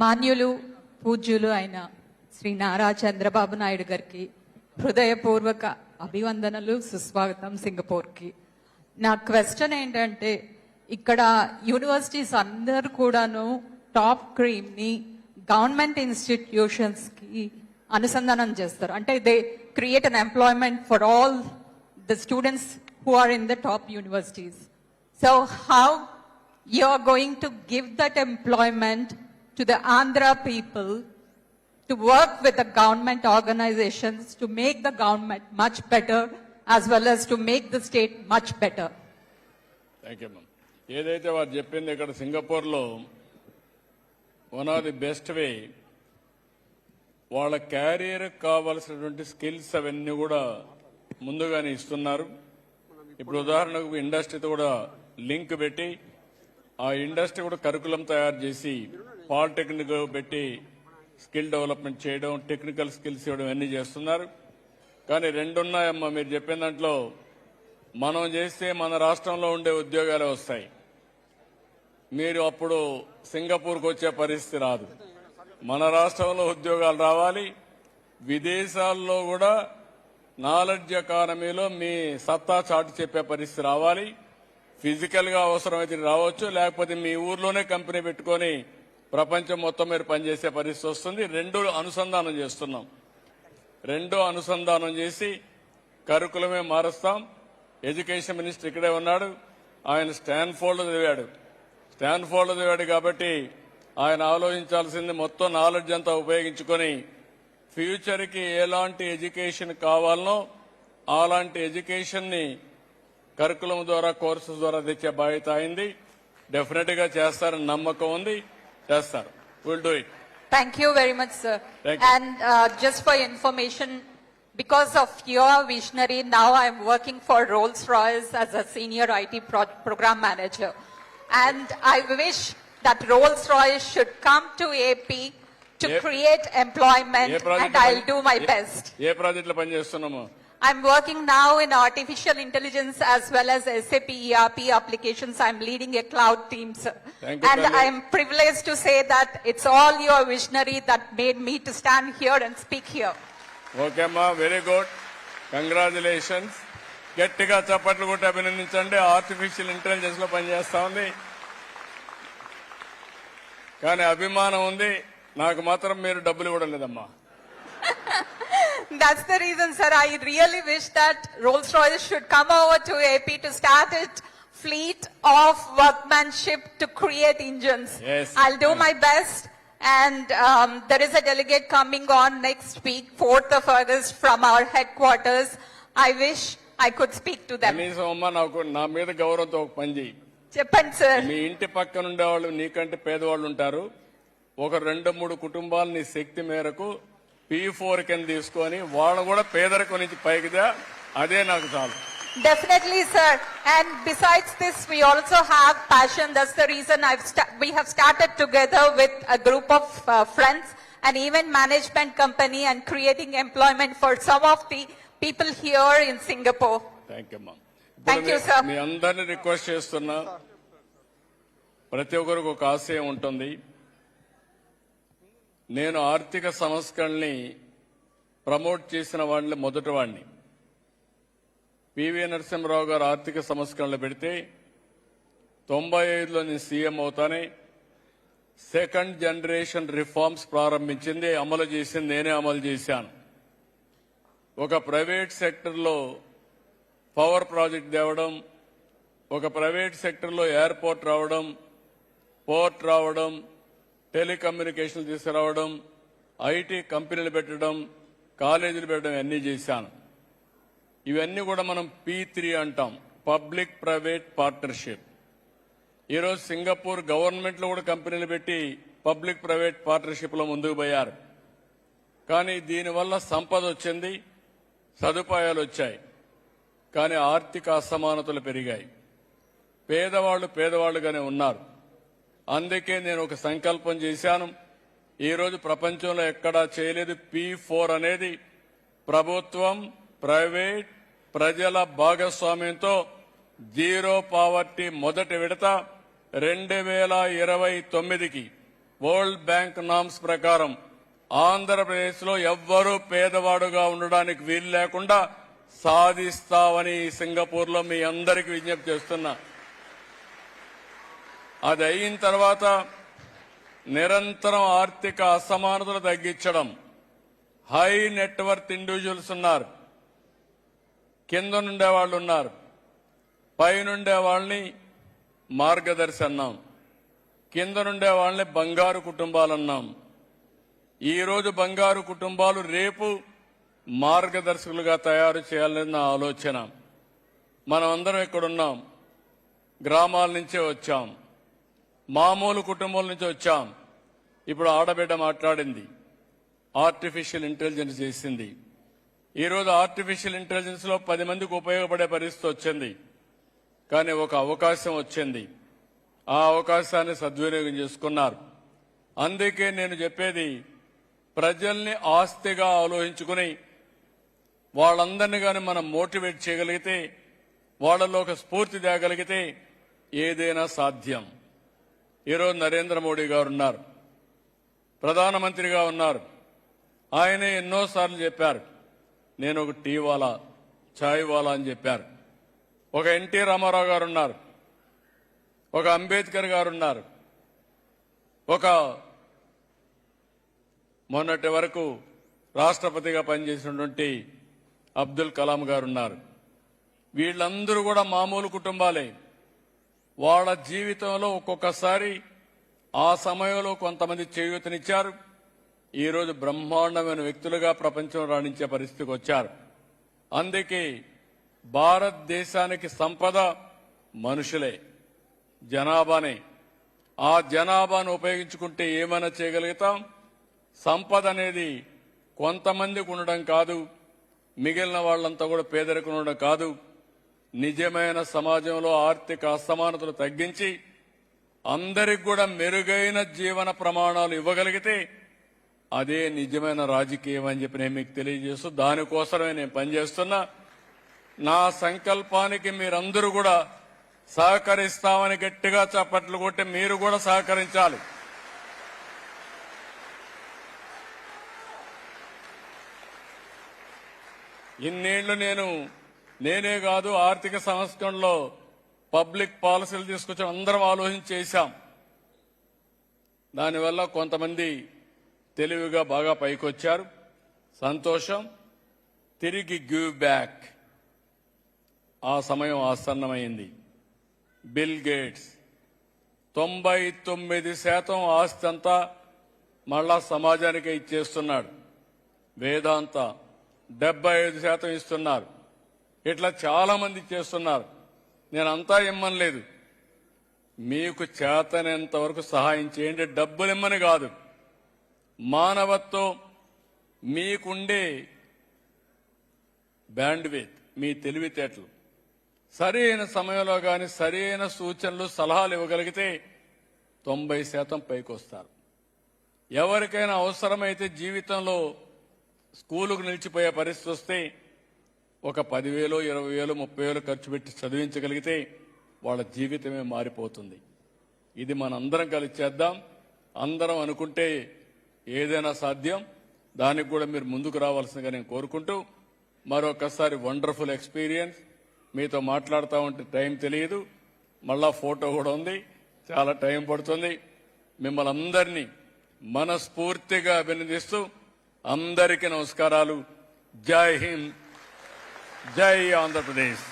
మాన్యులు పూజ్యులు అయిన శ్రీ నారా చంద్రబాబు నాయుడు గారికి హృదయపూర్వక అభివందనలు సుస్వాగతం సింగపూర్కి. నా క్వశ్చన్ ఏంటంటే ఇక్కడ యూనివర్సిటీస్ అందరు కూడాను టాప్ క్రీమ్ని గవర్నమెంట్ ఇన్స్టిట్యూషన్స్కి అనుసంధానం చేస్తారు. అంటే they create an employment for all the students who are in the top universities so how you are going to give that employment to the Andhra people to work with the government organizations to make the government much better as well as to make the state much better. Thank you ma'am ఏదైతే వారు చెప్పింది ఇక్కడ సింగపూర్లో one of the best way వాళ్ళ carrier కావాల్సినటువంటి skills అవన్నీ కూడా ముందుగానే ఇస్తున్నారు ఇప్పుడు ఉదాహరణకు ఇండస్ట్రీతో కూడా లింక్ పెట్టి ఆ ఇండస్ట్రీ కూడా కరికులం తయారు చేసి పాలిటెక్నిక్ పెట్టి స్కిల్ డెవలప్మెంట్ చేయడం టెక్నికల్ స్కిల్స్ ఇవ్వడం అన్నీ చేస్తున్నారు. కానీ రెండున్నాయమ్మా మీరు చెప్పిన దాంట్లో మనం చేస్తే మన రాష్ట్రంలో ఉండే ఉద్యోగాలే వస్తాయి. మీరు అప్పుడు సింగపూర్కి వచ్చే పరిస్థితి రాదు. మన రాష్ట్రంలో ఉద్యోగాలు రావాలి. విదేశాల్లో కూడా నాలెడ్జ్ ఎకానమీలో మీ సత్తా చాటు చెప్పే పరిస్థితి రావాలి. ఫిజికల్గా అవసరమైతే రావచ్చు లేకపోతే మీ ఊర్లోనే కంపెనీ పెట్టుకొని ప్రపంచం మొత్తం మీరు పనిచేసే పరిస్థితి వస్తుంది. రెండు అనుసంధానం చేస్తున్నాం. రెండో అనుసంధానం చేసి కరికులమే మారుస్తాం. ఎడ్యుకేషన్ మినిస్టర్ ఇక్కడే ఉన్నాడు. ఆయన స్టాన్ఫోర్డ్ చదివాడు. స్టాన్ఫోర్డ్ చదివాడు కాబట్టి ఆయన ఆలోచించాల్సింది మొత్తం నాలెడ్జ్ అంతా ఉపయోగించుకొని ఫ్యూచర్కి ఎలాంటి ఎడ్యుకేషన్ కావాలనో అలాంటి ఎడ్యుకేషన్ని కరికులం ద్వారా కోర్సెస్ ద్వారా తెచ్చే బాధ్యత అయింది డెఫినెట్గా చేస్తారని నమ్మకం ఉంది. చేస్తారు will do it Thank you very much, sir. Thank you. And uh, just for information, because of your visionary, now I'm working for Rolls-Royce as a senior IT pro- program manager. And I wish that Rolls-Royce should come to AP to Yep. create employment A project and I'll do my best. A project లో పనిచేస్తున్నాము I'm working now in artificial intelligence as well as SAP ERP applications. I'm leading a cloud team, sir. Thank you, and Tali. I'm privileged to say that it's all your visionary that made me to stand here and speak here. Okay అమ్మా very good congratulations గట్టిగా చప్పట్లు కొట్టి అభినందించండి artificial ఇంటెలిజెన్స్లో పనిచేస్తా ఉంది కానీ అభిమానం ఉంది నాకు మాత్రం మీరు డబ్బులు ఇవ్వడం లేదమ్మా That's the reason, sir. I really wish that Rolls-Royce should come over to AP to start its fleet of workmanship to create engines. Yes. I'll do my best. And um, there is a delegate coming on next week, 4th of August, from our headquarters. I wish I could speak to them. కనీసం అమ్మ నాకు నా మీద గౌరవంతో ఒక పని చేయి చెప్పండి సార్ మీ ఇంటి పక్కన ఉండేవాళ్ళు నీకంటే పేదవాళ్ళు ఉంటారు ఒక రెండు మూడు కుటుంబాలు నీ శక్తి మేరకు పీ ఫోర్ కింద తీసుకొని వాళ్ళు కూడా పేదరికం నుంచి పైకిదా అదే నాకు చాలు Definitely, sir. And besides this, we also have passion. That's the reason I've we have started together with a group of uh, friends, an event management company, and creating employment for some of the people here in Singapore. Thank you అమ్మా Thank you, sir. మీ అందరిని request చేస్తున్నా ప్రతి ఒక్కరికి ఒక ఆశయం ఉంటుంది నేను ఆర్థిక సంస్కరణని ప్రమోట్ చేసిన వాళ్ళని మొదటి వాడిని. పివి నరసింహరావు గారు ఆర్థిక సంస్కరణలు పెడితే తొంభై ఐదులో నేను సీఎం అవుతానే సెకండ్ జనరేషన్ రిఫార్మ్స్ ప్రారంభించింది అమలు చేసింది నేనే అమలు చేశాను. ఒక ప్రైవేట్ సెక్టర్లో పవర్ ప్రాజెక్ట్ తేవడం ఒక ప్రైవేట్ సెక్టర్లో ఎయిర్పోర్ట్ రావడం పోర్ట్ రావడం టెలికమ్యూనికేషన్ తీసుకురావడం ఐటీ కంపెనీలు పెట్టడం కాలేజీలు పెట్టడం అన్నీ చేశాను. ఇవన్నీ కూడా మనం పీ త్రీ అంటాం పబ్లిక్ ప్రైవేట్ పార్ట్నర్షిప్. ఈరోజు సింగపూర్ గవర్నమెంట్లో కూడా కంపెనీలు పెట్టి పబ్లిక్ ప్రైవేట్ పార్ట్నర్షిప్లో ముందుకు పోయారు. కానీ దీనివల్ల సంపద వచ్చింది సదుపాయాలు వచ్చాయి. కానీ ఆర్థిక అసమానతలు పెరిగాయి. పేదవాళ్ళు పేదవాళ్ళుగానే ఉన్నారు. అందుకే నేను ఒక సంకల్పం చేశాను. ఈరోజు ప్రపంచంలో ఎక్కడా చేయలేదు. పి ఫోర్ అనేది ప్రభుత్వం ప్రైవేట్ ప్రజల భాగస్వామ్యంతో జీరో పావర్టీ మొదటి విడత రెండు వేల ఇరవై తొమ్మిదికి వరల్డ్ బ్యాంక్ నామ్స్ ప్రకారం ఆంధ్రప్రదేశ్లో ఎవ్వరూ పేదవాడుగా ఉండడానికి వీలు లేకుండా సాధిస్తామని సింగపూర్లో మీ అందరికీ విజ్ఞప్తి చేస్తున్నా. అది అయిన తర్వాత నిరంతరం ఆర్థిక అసమానతలు తగ్గించడం. హై నెట్వర్త్ ఇండివిజువల్స్ ఉన్నారు. కింద నుండే వాళ్ళు ఉన్నారు. పైనుండే వాళ్ళని మార్గదర్శి అన్నాం కింద నుండే వాళ్ళని బంగారు కుటుంబాలు అన్నాం. ఈరోజు బంగారు కుటుంబాలు రేపు మార్గదర్శకులుగా తయారు చేయాలని నా ఆలోచన. మనం అందరం ఇక్కడున్నాం. గ్రామాల నుంచే వచ్చాం. మామూలు కుటుంబాల నుంచి వచ్చాం. ఇప్పుడు ఆడబిడ్డ మాట్లాడింది. ఆర్టిఫిషియల్ ఇంటెలిజెన్స్ చేసింది. ఈరోజు ఆర్టిఫిషియల్ ఇంటెలిజెన్స్లో పది మందికి ఉపయోగపడే పరిస్థితి వచ్చింది. కానీ ఒక అవకాశం వచ్చింది. ఆ అవకాశాన్ని సద్వినియోగం చేసుకున్నారు. అందుకే నేను చెప్పేది ప్రజల్ని ఆస్తిగా ఆలోచించుకుని వాళ్ళందరినీ కానీ మనం మోటివేట్ చేయగలిగితే వాళ్ళలో ఒక స్ఫూర్తి తేగలిగితే ఏదైనా సాధ్యం. ఈరోజు నరేంద్ర మోడీ గారు ఉన్నారు. ప్రధానమంత్రిగా ఉన్నారు. ఆయన ఎన్నోసార్లు చెప్పారు. నేను ఒక టీ వాలా ఛాయ్ వాలా అని చెప్పారు. ఒక ఎన్టీ రామారావు గారు ఉన్నారు. ఒక అంబేద్కర్ గారు ఉన్నారు. ఒక మొన్నటి వరకు రాష్ట్రపతిగా పనిచేసినటువంటి అబ్దుల్ కలాం గారు ఉన్నారు. వీళ్ళందరూ కూడా మామూలు కుటుంబాలే. వాళ్ళ జీవితంలో ఒక్కొక్కసారి ఆ సమయంలో కొంతమంది చేయూతనిచ్చారు. ఈరోజు బ్రహ్మాండమైన వ్యక్తులుగా ప్రపంచం రాణించే పరిస్థితికి వచ్చారు. అందుకే భారతదేశానికి సంపద మనుషులే జనాభానే. ఆ జనాభాను ఉపయోగించుకుంటే ఏమైనా చేయగలుగుతాం? సంపద అనేది కొంతమందికి ఉండడం కాదు మిగిలిన వాళ్ళంతా కూడా పేదరికం ఉండడం కాదు. నిజమైన సమాజంలో ఆర్థిక అసమానతలు తగ్గించి అందరికి కూడా మెరుగైన జీవన ప్రమాణాలు ఇవ్వగలిగితే అదే నిజమైన రాజకీయం అని చెప్పి నేను మీకు తెలియజేస్తూ దానికోసమే నేను పనిచేస్తున్నా. నా సంకల్పానికి మీరందరూ కూడా సహకరిస్తామని గట్టిగా చప్పట్లు కొట్టి మీరు కూడా సహకరించాలి. ఇన్నేళ్ళు నేను నేనే కాదు ఆర్థిక సంస్కరణలో పబ్లిక్ పాలసీలు తీసుకొచ్చి అందరం ఆలోచించి చేశాం. దానివల్ల కొంతమంది తెలివిగా బాగా పైకొచ్చారు. సంతోషం. తిరిగి గివ్ బ్యాక్. ఆ సమయం ఆసన్నమైంది. Bill Gates. తొంభై తొమ్మిది శాతం ఆస్తి అంతా మళ్ళా సమాజానికి ఇచ్చేస్తున్నాడు. వేదాంత డెబ్బై ఐదు శాతం ఇస్తున్నారు. ఇట్లా చాలా మంది చేస్తున్నారు. నేను అంతా ఇమ్మనలేదు. మీకు చేతనేంత వరకు సహాయం చేయండి. డబ్బులు ఇమ్మని కాదు. మానవత్వం మీకుండే బ్యాండ్విత్ మీ తెలివితేటలు. సరైన సమయంలో కానీ సరైన సూచనలు సలహాలు ఇవ్వగలిగితే తొంభై శాతం పైకొస్తారు. ఎవరికైనా అవసరమైతే జీవితంలో స్కూలుకు నిలిచిపోయే పరిస్థితి వస్తే ఒక పదివేలు ఇరవై వేలు ముప్పై వేలు ఖర్చు పెట్టి చదివించగలిగితే వాళ్ళ జీవితమే మారిపోతుంది. ఇది మనందరం కలిసి చేద్దాం. అందరం అనుకుంటే ఏదైనా సాధ్యం. దానికి కూడా మీరు ముందుకు రావాల్సిందిగా నేను కోరుకుంటూ మరొకసారి వండర్ఫుల్ ఎక్స్పీరియన్స్. మీతో మాట్లాడుతూ ఉంటే టైం తెలియదు. మళ్ళా ఫోటో కూడా ఉంది. చాలా టైం పడుతుంది. మిమ్మల్ని అందరినీ మనస్ఫూర్తిగా అభినందిస్తూ అందరికీ నమస్కారాలు. జై హింద్. జై ఆంధ్రప్రదేశ్